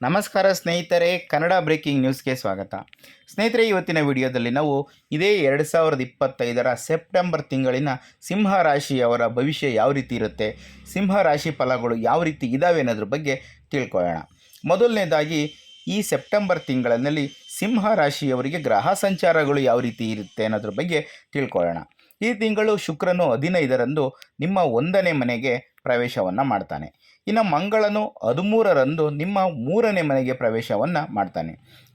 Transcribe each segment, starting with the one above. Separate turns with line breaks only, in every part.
ನಮಸ್ಕಾರ ಸ್ನೇಹಿತರೆ, ಕನ್ನಡ ಬ್ರೇಕಿಂಗ್ ನ್ಯೂಸ್ಗೆ ಸ್ವಾಗತ. ಸ್ನೇಹಿತರೆ, ಇವತ್ತಿನ ವಿಡಿಯೋದಲ್ಲಿ ನಾವು ಇದೇ ಎರಡು ಸಾವಿರದ ಇಪ್ಪತ್ತೈದರ ಸೆಪ್ಟೆಂಬರ್ ತಿಂಗಳಿನ ಸಿಂಹ ರಾಶಿಯವರ ಭವಿಷ್ಯ ಯಾವ ರೀತಿ ಇರುತ್ತೆ, ಸಿಂಹ ರಾಶಿ ಫಲಗಳು ಯಾವ ರೀತಿ ಇದ್ದಾವೆ ಅನ್ನೋದ್ರ ಬಗ್ಗೆ ತಿಳ್ಕೊಳ್ಳೋಣ. ಮೊದಲನೇದಾಗಿ, ಈ ಸೆಪ್ಟೆಂಬರ್ ತಿಂಗಳಿನಲ್ಲಿ ಸಿಂಹ ರಾಶಿಯವರಿಗೆ ಗ್ರಹ ಸಂಚಾರಗಳು ಯಾವ ರೀತಿ ಇರುತ್ತೆ ಅನ್ನೋದ್ರ ಬಗ್ಗೆ ತಿಳ್ಕೊಳ್ಳೋಣ. ಈ ತಿಂಗಳು ಶುಕ್ರನು ಹದಿನೈದರಂದು ನಿಮ್ಮ ಒಂದನೇ ಮನೆಗೆ ಪ್ರವೇಶವನ್ನು ಮಾಡ್ತಾನೆ. ಇನ್ನು ಮಂಗಳನು ಹದಿಮೂರರಂದು ನಿಮ್ಮ ಮೂರನೇ ಮನೆಗೆ ಪ್ರವೇಶವನ್ನು ಮಾಡ್ತಾನೆ.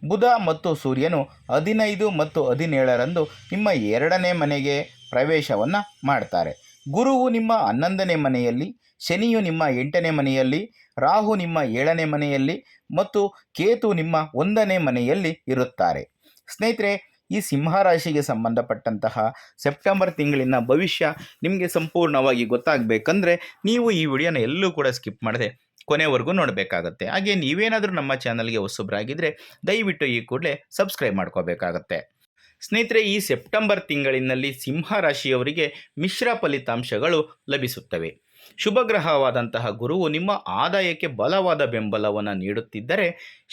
ಬುಧ ಮತ್ತು ಸೂರ್ಯನು ಹದಿನೈದು ಮತ್ತು ಹದಿನೇಳರಂದು ನಿಮ್ಮ ಎರಡನೇ ಮನೆಗೆ ಪ್ರವೇಶವನ್ನು ಮಾಡ್ತಾರೆ. ಗುರುವು ನಿಮ್ಮ ಹನ್ನೊಂದನೇ ಮನೆಯಲ್ಲಿ, ಶನಿಯು ನಿಮ್ಮ ಎಂಟನೇ ಮನೆಯಲ್ಲಿ, ರಾಹು ನಿಮ್ಮ ಏಳನೇ ಮನೆಯಲ್ಲಿ ಮತ್ತು ಕೇತು ನಿಮ್ಮ ಒಂದನೇ ಮನೆಯಲ್ಲಿ ಇರುತ್ತಾರೆ. ಸ್ನೇಹಿತರೆ ಈ ಸಿಂಹರಾಶಿಗೆ ಸಂಬಂಧಪಟ್ಟಂತಹ ಸೆಪ್ಟೆಂಬರ್ ತಿಂಗಳಿನ ಭವಿಷ್ಯ ನಿಮಗೆ ಸಂಪೂರ್ಣವಾಗಿ ಗೊತ್ತಾಗಬೇಕಂದ್ರೆ ನೀವು ಈ ವಿಡಿಯೋನ ಎಲ್ಲೂ ಕೂಡ ಸ್ಕಿಪ್ ಮಾಡದೆ ಕೊನೆವರೆಗೂ ನೋಡಬೇಕಾಗತ್ತೆ. ಹಾಗೆ ನೀವೇನಾದರೂ ನಮ್ಮ ಚಾನಲ್ಗೆ ಹೊಸಬ್ರಾಗಿದ್ದರೆ ದಯವಿಟ್ಟು ಈ ಕೂಡಲೇ ಸಬ್ಸ್ಕ್ರೈಬ್ ಮಾಡ್ಕೋಬೇಕಾಗತ್ತೆ. ಸ್ನೇಹಿತರೆ, ಈ ಸೆಪ್ಟೆಂಬರ್ ತಿಂಗಳಿನಲ್ಲಿ ಸಿಂಹ ರಾಶಿಯವರಿಗೆ ಮಿಶ್ರ ಫಲಿತಾಂಶಗಳು ಲಭಿಸುತ್ತವೆ. ಶುಭ ಗ್ರಹವಾದಂತಹ ಗುರುವು ನಿಮ್ಮ ಆದಾಯಕ್ಕೆ ಬಲವಾದ ಬೆಂಬಲವನ್ನು ನೀಡುತ್ತಿದ್ದರೆ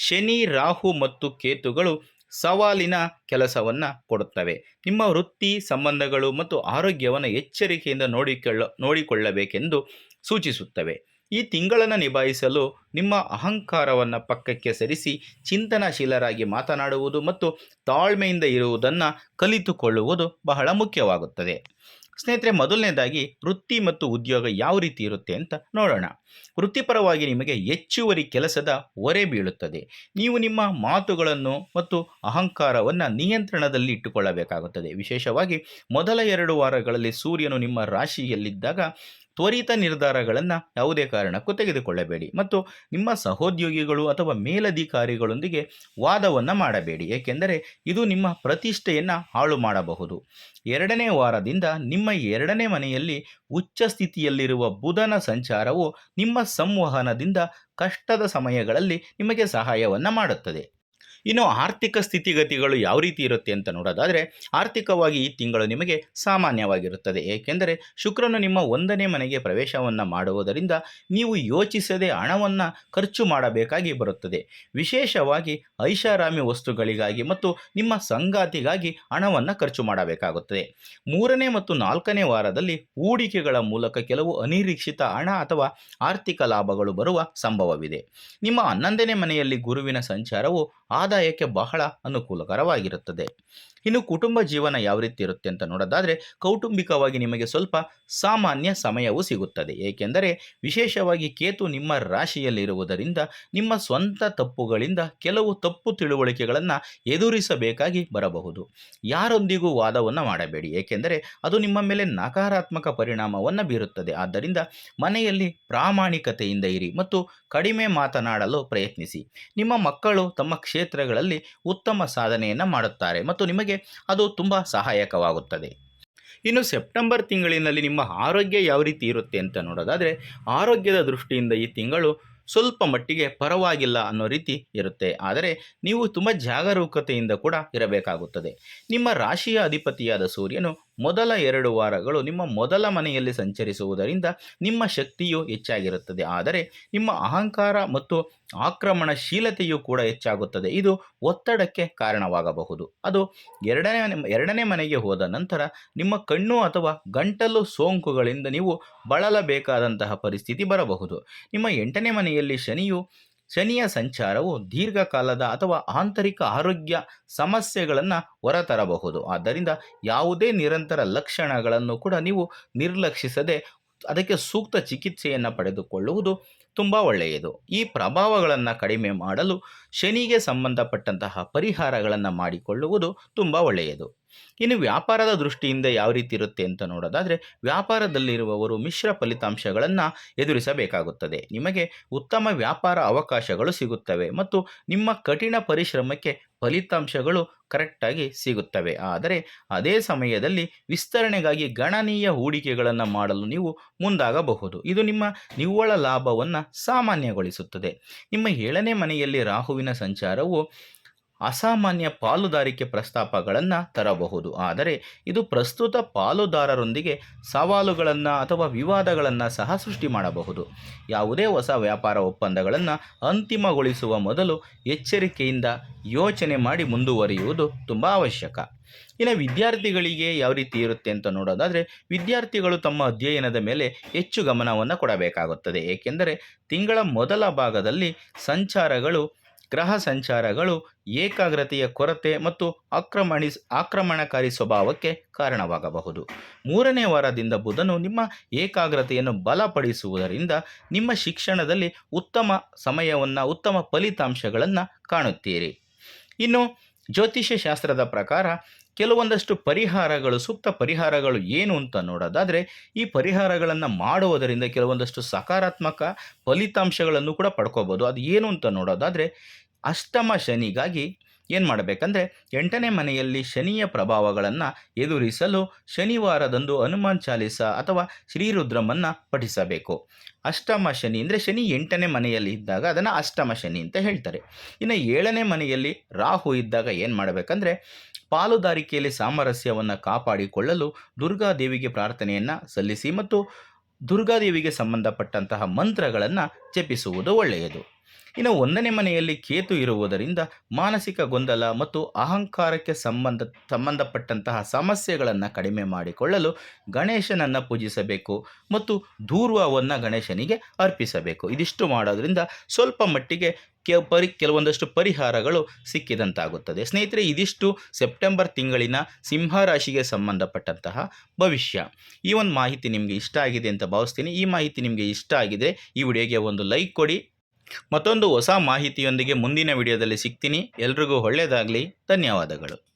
ಶನಿ, ರಾಹು ಮತ್ತು ಕೇತುಗಳು ಸವಾಲಿನ ಕೆಲಸವನ್ನು ಕೊಡುತ್ತವೆ. ನಿಮ್ಮ ವೃತ್ತಿ, ಸಂಬಂಧಗಳು ಮತ್ತು ಆರೋಗ್ಯವನ್ನು ಎಚ್ಚರಿಕೆಯಿಂದ ನೋಡಿಕೊಳ್ಳ, ನೋಡಿಕೊಳ್ಳಬೇಕೆಂದು ಸೂಚಿಸುತ್ತವೆ. ಈ ತಿಂಗಳನ್ನು ನಿಭಾಯಿಸಲು ನಿಮ್ಮ ಅಹಂಕಾರವನ್ನು ಪಕ್ಕಕ್ಕೆ ಸರಿಸಿ, ಚಿಂತನಾಶೀಲರಾಗಿ ಮಾತನಾಡುವುದು ಮತ್ತು ತಾಳ್ಮೆಯಿಂದ ಇರುವುದನ್ನು ಕಲಿತುಕೊಳ್ಳುವುದು ಬಹಳ ಮುಖ್ಯವಾಗುತ್ತದೆ. ಸ್ನೇಹಿತರೆ, ಮೊದಲನೇದಾಗಿ ವೃತ್ತಿ ಮತ್ತು ಉದ್ಯೋಗ ಯಾವ ರೀತಿ ಇರುತ್ತೆ ಅಂತ ನೋಡೋಣ. ವೃತ್ತಿಪರವಾಗಿ ನಿಮಗೆ ಹೆಚ್ಚುವರಿ ಕೆಲಸದ ಹೊರೆ ಬೀಳುತ್ತದೆ. ನೀವು ನಿಮ್ಮ ಮಾತುಗಳನ್ನು ಮತ್ತು ಅಹಂಕಾರವನ್ನು ನಿಯಂತ್ರಣದಲ್ಲಿ ಇಟ್ಟುಕೊಳ್ಳಬೇಕಾಗುತ್ತದೆ. ವಿಶೇಷವಾಗಿ ಮೊದಲ ಎರಡು ವಾರಗಳಲ್ಲಿ ಸೂರ್ಯನು ನಿಮ್ಮ ರಾಶಿಯಲ್ಲಿದ್ದಾಗ ತ್ವರಿತ ನಿರ್ಧಾರಗಳನ್ನು ಯಾವುದೇ ಕಾರಣಕ್ಕೂ ತೆಗೆದುಕೊಳ್ಳಬೇಡಿ ಮತ್ತು ನಿಮ್ಮ ಸಹೋದ್ಯೋಗಿಗಳು ಅಥವಾ ಮೇಲಧಿಕಾರಿಗಳೊಂದಿಗೆ ವಾದವನ್ನು ಮಾಡಬೇಡಿ. ಏಕೆಂದರೆ ಇದು ನಿಮ್ಮ ಪ್ರತಿಷ್ಠೆಯನ್ನು ಹಾಳು ಮಾಡಬಹುದು. ಎರಡನೇ ವಾರದಿಂದ ನಿಮ್ಮ ಎರಡನೇ ಮನೆಯಲ್ಲಿ ಉಚ್ಚ ಸ್ಥಿತಿಯಲ್ಲಿರುವ ಬುಧನ ಸಂಚಾರವು ನಿಮ್ಮ ಸಂವಹನದಿಂದ ಕಷ್ಟದ ಸಮಯಗಳಲ್ಲಿ ನಿಮಗೆ ಸಹಾಯವನ್ನು ಮಾಡುತ್ತದೆ. ಇನ್ನು ಆರ್ಥಿಕ ಸ್ಥಿತಿಗತಿಗಳು ಯಾವ ರೀತಿ ಇರುತ್ತೆ ಅಂತ ನೋಡೋದಾದರೆ, ಆರ್ಥಿಕವಾಗಿ ಈ ತಿಂಗಳು ನಿಮಗೆ ಸಾಮಾನ್ಯವಾಗಿರುತ್ತದೆ. ಏಕೆಂದರೆ ಶುಕ್ರನು ನಿಮ್ಮ ಒಂದನೇ ಮನೆಗೆ ಪ್ರವೇಶವನ್ನು ಮಾಡುವುದರಿಂದ ನೀವು ಯೋಚಿಸದೆ ಹಣವನ್ನು ಖರ್ಚು ಮಾಡಬೇಕಾಗಿ ಬರುತ್ತದೆ. ವಿಶೇಷವಾಗಿ ಐಷಾರಾಮಿ ವಸ್ತುಗಳಿಗಾಗಿ ಮತ್ತು ನಿಮ್ಮ ಸಂಗಾತಿಗಾಗಿ ಹಣವನ್ನು ಖರ್ಚು ಮಾಡಬೇಕಾಗುತ್ತದೆ. ಮೂರನೇ ಮತ್ತು ನಾಲ್ಕನೇ ವಾರದಲ್ಲಿ ಹೂಡಿಕೆಗಳ ಮೂಲಕ ಕೆಲವು ಅನಿರೀಕ್ಷಿತ ಹಣ ಅಥವಾ ಆರ್ಥಿಕ ಲಾಭಗಳು ಬರುವ ಸಂಭವವಿದೆ. ನಿಮ್ಮ ಹನ್ನೊಂದನೇ ಮನೆಯಲ್ಲಿ ಗುರುವಿನ ಸಂಚಾರವು ಆದಾಯಕ್ಕೆ ಬಹಳ ಅನುಕೂಲಕರವಾಗಿರುತ್ತದೆ. ಇನ್ನು ಕುಟುಂಬ ಜೀವನ ಯಾವ ರೀತಿ ಇರುತ್ತೆ ಅಂತ ನೋಡೋದಾದರೆ, ಕೌಟುಂಬಿಕವಾಗಿ ನಿಮಗೆ ಸ್ವಲ್ಪ ಸಾಮಾನ್ಯ ಸಮಯವು ಸಿಗುತ್ತದೆ. ಏಕೆಂದರೆ, ವಿಶೇಷವಾಗಿ ಕೇತು ನಿಮ್ಮ ರಾಶಿಯಲ್ಲಿರುವುದರಿಂದ, ನಿಮ್ಮ ಸ್ವಂತ ತಪ್ಪುಗಳಿಂದ ಕೆಲವು ತಪ್ಪು ತಿಳುವಳಿಕೆಗಳನ್ನು ಎದುರಿಸಬೇಕಾಗಿ ಬರಬಹುದು. ಯಾರೊಂದಿಗೂ ವಾದವನ್ನು ಮಾಡಬೇಡಿ. ಏಕೆಂದರೆ, ಅದು ನಿಮ್ಮ ಮೇಲೆ ನಕಾರಾತ್ಮಕ ಪರಿಣಾಮವನ್ನು ಬೀರುತ್ತದೆ. ಆದ್ದರಿಂದ, ಮನೆಯಲ್ಲಿ ಪ್ರಾಮಾಣಿಕತೆಯಿಂದ ಇರಿ ಮತ್ತು ಕಡಿಮೆ ಮಾತನಾಡಲು ಪ್ರಯತ್ನಿಸಿ. ನಿಮ್ಮ ಮಕ್ಕಳು ತಮ್ಮ ಕ್ಷೇತ್ರಗಳಲ್ಲಿ ಉತ್ತಮ ಸಾಧನೆಯನ್ನು ಮಾಡುತ್ತಾರೆ ಮತ್ತು ನಿಮಗೆ ಅದು ತುಂಬ ಸಹಾಯಕವಾಗುತ್ತದೆ. ಇನ್ನು ಸೆಪ್ಟೆಂಬರ್ ತಿಂಗಳಿನಲ್ಲಿ ನಿಮ್ಮ ಆರೋಗ್ಯ ಯಾವ ರೀತಿ ಇರುತ್ತೆ ಅಂತ ನೋಡೋದಾದರೆ, ಆರೋಗ್ಯದ ದೃಷ್ಟಿಯಿಂದ ಈ ತಿಂಗಳು ಸ್ವಲ್ಪ ಮಟ್ಟಿಗೆ ಪರವಾಗಿಲ್ಲ ಅನ್ನೋ ರೀತಿ ಇರುತ್ತೆ. ಆದರೆ ನೀವು ತುಂಬ ಜಾಗರೂಕತೆಯಿಂದ ಕೂಡ ಇರಬೇಕಾಗುತ್ತದೆ. ನಿಮ್ಮ ರಾಶಿಯ ಅಧಿಪತಿಯಾದ ಸೂರ್ಯನು ಮೊದಲ ಎರಡು ವಾರಗಳು ನಿಮ್ಮ ಮೊದಲ ಮನೆಯಲ್ಲಿ ಸಂಚರಿಸುವುದರಿಂದ ನಿಮ್ಮ ಶಕ್ತಿಯು ಹೆಚ್ಚಾಗಿರುತ್ತದೆ. ಆದರೆ ನಿಮ್ಮ ಅಹಂಕಾರ ಮತ್ತು ಆಕ್ರಮಣಶೀಲತೆಯು ಕೂಡ ಹೆಚ್ಚಾಗುತ್ತದೆ. ಇದು ಒತ್ತಡಕ್ಕೆ ಕಾರಣವಾಗಬಹುದು. ಅದು ಎರಡನೇ ಎರಡನೇ ಮನೆಗೆ ಹೋದ ನಂತರ ನಿಮ್ಮ ಕಣ್ಣು ಅಥವಾ ಗಂಟಲು ಸೋಂಕುಗಳಿಂದ ನೀವು ಬಳಲಬೇಕಾದಂತಹ ಪರಿಸ್ಥಿತಿ ಬರಬಹುದು. ನಿಮ್ಮ ಎಂಟನೇ ಮನೆಯಲ್ಲಿ ಶನಿಯು ಶನಿಯ ಸಂಚಾರವು ದೀರ್ಘಕಾಲದ ಅಥವಾ ಆಂತರಿಕ ಆರೋಗ್ಯ ಸಮಸ್ಯೆಗಳನ್ನು ಹೊರತರಬಹುದು. ಆದ್ದರಿಂದ ಯಾವುದೇ ನಿರಂತರ ಲಕ್ಷಣಗಳನ್ನು ಕೂಡ ನೀವು ನಿರ್ಲಕ್ಷಿಸದೆ ಅದಕ್ಕೆ ಸೂಕ್ತ ಚಿಕಿತ್ಸೆಯನ್ನು ಪಡೆದುಕೊಳ್ಳುವುದು ತುಂಬ ಒಳ್ಳೆಯದು. ಈ ಪ್ರಭಾವಗಳನ್ನು ಕಡಿಮೆ ಮಾಡಲು ಶನಿಗೆ ಸಂಬಂಧಪಟ್ಟಂತಹ ಪರಿಹಾರಗಳನ್ನು ಮಾಡಿಕೊಳ್ಳುವುದು ತುಂಬ ಒಳ್ಳೆಯದು. ಇನ್ನು ವ್ಯಾಪಾರದ ದೃಷ್ಟಿಯಿಂದ ಯಾವ ರೀತಿ ಇರುತ್ತೆ ಅಂತ ನೋಡೋದಾದರೆ, ವ್ಯಾಪಾರದಲ್ಲಿರುವವರು ಮಿಶ್ರ ಫಲಿತಾಂಶಗಳನ್ನು ಎದುರಿಸಬೇಕಾಗುತ್ತದೆ. ನಿಮಗೆ ಉತ್ತಮ ವ್ಯಾಪಾರ ಅವಕಾಶಗಳು ಸಿಗುತ್ತವೆ ಮತ್ತು ನಿಮ್ಮ ಕಠಿಣ ಪರಿಶ್ರಮಕ್ಕೆ ಫಲಿತಾಂಶಗಳು ಕರೆಕ್ಟಾಗಿ ಸಿಗುತ್ತವೆ. ಆದರೆ ಅದೇ ಸಮಯದಲ್ಲಿ ವಿಸ್ತರಣೆಗಾಗಿ ಗಣನೀಯ ಹೂಡಿಕೆಗಳನ್ನು ಮಾಡಲು ನೀವು ಮುಂದಾಗಬಹುದು. ಇದು ನಿಮ್ಮ ನಿವ್ವಳ ಲಾಭವನ್ನು ಸಾಮಾನ್ಯಗೊಳಿಸುತ್ತದೆ. ನಿಮ್ಮ ಏಳನೇ ಮನೆಯಲ್ಲಿ ರಾಹುವಿನ ಸಂಚಾರವು ಅಸಾಮಾನ್ಯ ಪಾಲುದಾರಿಕೆ ಪ್ರಸ್ತಾಪಗಳನ್ನು ತರಬಹುದು. ಆದರೆ ಇದು ಪ್ರಸ್ತುತ ಪಾಲುದಾರರೊಂದಿಗೆ ಸವಾಲುಗಳನ್ನು ಅಥವಾ ವಿವಾದಗಳನ್ನು ಸಹ ಸೃಷ್ಟಿ ಮಾಡಬಹುದು. ಯಾವುದೇ ಹೊಸ ವ್ಯಾಪಾರ ಒಪ್ಪಂದಗಳನ್ನು ಅಂತಿಮಗೊಳಿಸುವ ಮೊದಲು ಎಚ್ಚರಿಕೆಯಿಂದ ಯೋಚನೆ ಮಾಡಿ ಮುಂದುವರಿಯುವುದು ತುಂಬ ಅವಶ್ಯಕ. ಇನ್ನು ವಿದ್ಯಾರ್ಥಿಗಳಿಗೆ ಯಾವ ರೀತಿ ಇರುತ್ತೆ ಅಂತ ನೋಡೋದಾದರೆ, ವಿದ್ಯಾರ್ಥಿಗಳು ತಮ್ಮ ಅಧ್ಯಯನದ ಮೇಲೆ ಹೆಚ್ಚು ಗಮನವನ್ನು ಕೊಡಬೇಕಾಗುತ್ತದೆ. ಏಕೆಂದರೆ, ತಿಂಗಳ ಮೊದಲ ಭಾಗದಲ್ಲಿ ಸಂಚಾರಗಳು ಗ್ರಹ ಸಂಚಾರಗಳು ಏಕಾಗ್ರತೆಯ ಕೊರತೆ ಮತ್ತು ಆಕ್ರಮಣಿ ಆಕ್ರಮಣಕಾರಿ ಸ್ವಭಾವಕ್ಕೆ ಕಾರಣವಾಗಬಹುದು. ಮೂರನೇ ವಾರದಿಂದ ಬುಧನು ನಿಮ್ಮ ಏಕಾಗ್ರತೆಯನ್ನು ಬಲಪಡಿಸುವುದರಿಂದ ನಿಮ್ಮ ಶಿಕ್ಷಣದಲ್ಲಿ ಉತ್ತಮ ಸಮಯವನ್ನು, ಉತ್ತಮ ಫಲಿತಾಂಶಗಳನ್ನು ಕಾಣುತ್ತೀರಿ. ಇನ್ನು ಜ್ಯೋತಿಷ್ಯ ಶಾಸ್ತ್ರದ ಪ್ರಕಾರ ಕೆಲವೊಂದಷ್ಟು ಪರಿಹಾರಗಳು, ಸೂಕ್ತ ಪರಿಹಾರಗಳು ಏನು ಅಂತ ನೋಡೋದಾದರೆ, ಈ ಪರಿಹಾರಗಳನ್ನು ಮಾಡುವುದರಿಂದ ಕೆಲವೊಂದಷ್ಟು ಸಕಾರಾತ್ಮಕ ಫಲಿತಾಂಶಗಳನ್ನು ಕೂಡ ಪಡ್ಕೋಬೋದು. ಅದು ಏನು ಅಂತ ನೋಡೋದಾದರೆ, ಅಷ್ಟಮ ಶನಿಗಾಗಿ ಏನು ಮಾಡಬೇಕಂದ್ರೆ ಎಂಟನೇ ಮನೆಯಲ್ಲಿ ಶನಿಯ ಪ್ರಭಾವಗಳನ್ನು ಎದುರಿಸಲು ಶನಿವಾರದಂದು ಹನುಮಾನ್ ಚಾಲಿಸ ಅಥವಾ ಶ್ರೀರುದ್ರಮನ್ನು ಪಠಿಸಬೇಕು. ಅಷ್ಟಮ ಶನಿ ಅಂದರೆ ಶನಿ ಎಂಟನೇ ಮನೆಯಲ್ಲಿ ಇದ್ದಾಗ ಅದನ್ನು ಅಷ್ಟಮ ಶನಿ ಅಂತ ಹೇಳ್ತಾರೆ. ಇನ್ನು ಏಳನೇ ಮನೆಯಲ್ಲಿ ರಾಹು ಇದ್ದಾಗ ಏನು ಮಾಡಬೇಕಂದ್ರೆ ಪಾಲುದಾರಿಕೆಯಲ್ಲಿ ಸಾಮರಸ್ಯವನ್ನು ಕಾಪಾಡಿಕೊಳ್ಳಲು ದುರ್ಗಾದೇವಿಗೆ ಪ್ರಾರ್ಥನೆಯನ್ನು ಸಲ್ಲಿಸಿ ಮತ್ತು ದುರ್ಗಾದೇವಿಗೆ ಸಂಬಂಧಪಟ್ಟಂತಹ ಮಂತ್ರಗಳನ್ನು ಜಪಿಸುವುದು ಒಳ್ಳೆಯದು. ಇನ್ನು ಒಂದನೇ ಮನೆಯಲ್ಲಿ ಕೇತು ಇರುವುದರಿಂದ ಮಾನಸಿಕ ಗೊಂದಲ ಮತ್ತು ಅಹಂಕಾರಕ್ಕೆ ಸಂಬಂಧ, ಸಂಬಂಧಪಟ್ಟಂತಹ ಸಮಸ್ಯೆಗಳನ್ನು ಕಡಿಮೆ ಮಾಡಿಕೊಳ್ಳಲು ಗಣೇಶನನ್ನು ಪೂಜಿಸಬೇಕು ಮತ್ತು ದೂರ್ವವನ್ನು ಗಣೇಶನಿಗೆ ಅರ್ಪಿಸಬೇಕು. ಇದಿಷ್ಟು ಮಾಡೋದ್ರಿಂದ ಸ್ವಲ್ಪ ಮಟ್ಟಿಗೆ ಕೆ, ಪರಿ, ಕೆಲವೊಂದಷ್ಟು ಪರಿಹಾರಗಳು ಸಿಕ್ಕಿದಂತಾಗುತ್ತದೆ. ಸ್ನೇಹಿತರೆ, ಇದಿಷ್ಟು ಸೆಪ್ಟೆಂಬರ್ ತಿಂಗಳಿನ ಸಿಂಹರಾಶಿಗೆ ಸಂಬಂಧಪಟ್ಟಂತಹ ಭವಿಷ್ಯ. ಈ ಒಂದು ಮಾಹಿತಿ ನಿಮಗೆ ಇಷ್ಟ ಆಗಿದೆ ಅಂತ ಭಾವಿಸ್ತೀನಿ. ಈ ಮಾಹಿತಿ ನಿಮಗೆ ಇಷ್ಟ ಆಗಿದೆ ಈ ವಿಡಿಯೋಗೆ ಒಂದು ಲೈಕ್ ಕೊಡಿ. ಮತ್ತೊಂದು ಹೊಸ ಮಾಹಿತಿಯೊಂದಿಗೆ ಮುಂದಿನ ವಿಡಿಯೋದಲ್ಲಿ ಸಿಗ್ತೀನಿ. ಎಲ್ರಿಗೂ ಒಳ್ಳೆಯದಾಗಲಿ. ಧನ್ಯವಾದಗಳು.